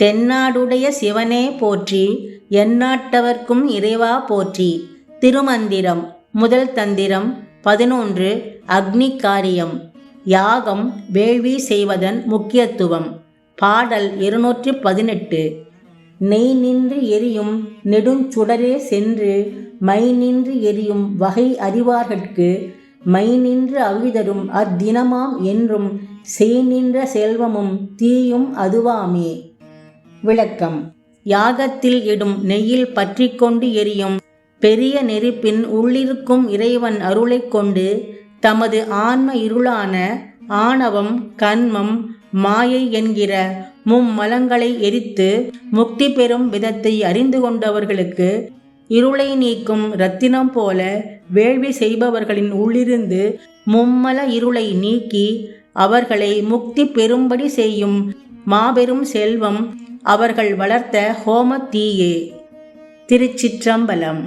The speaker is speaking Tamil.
தென்னாடுடைய சிவனே போற்றி எந்நாட்டவர்க்கும் இறைவா போற்றி. திருமந்திரம் முதல் தந்திரம் பதினொன்று அக்னி காரியம் யாகம் வேள்வி செய்வதன் முக்கியத்துவம். பாடல் இருநூற்றி பதினெட்டு நெய் நின்று எரியும் நெடுஞ்சுடரே சென்று மை நின்று எரியும் வகை அறிவார்கட்கு மை நின்று அவிதரும் அத்தினமாம் என்றும் செய் நின்ற செல்வமும் தீயும் அதுவாமே. விளக்கம். யாகத்தில் இடும் நெய்யில் பற்றி கொண்டு எரியும் பெரிய நெருப்பின் உள்ளிருக்கும் இறைவன் அருளைக் கொண்டு தமது ஆன்ம இருளான ஆணவம் கண்மம் மாயை என்கிற மும்மலங்களை எரித்து முக்தி பெறும் விதத்தை அறிந்து கொண்டவர்களுக்கு இருளை நீக்கும் ரத்தினம் போல வேள்வி செய்பவர்களின் உள்ளிருந்து மும்மல இருளை நீக்கி அவர்களை முக்தி பெறும்படி செய்யும் மாபெரும் செல்வம் அவர்கள் வளர்த்த ஹோம தீயே திருச்சிற்றம்பலம்.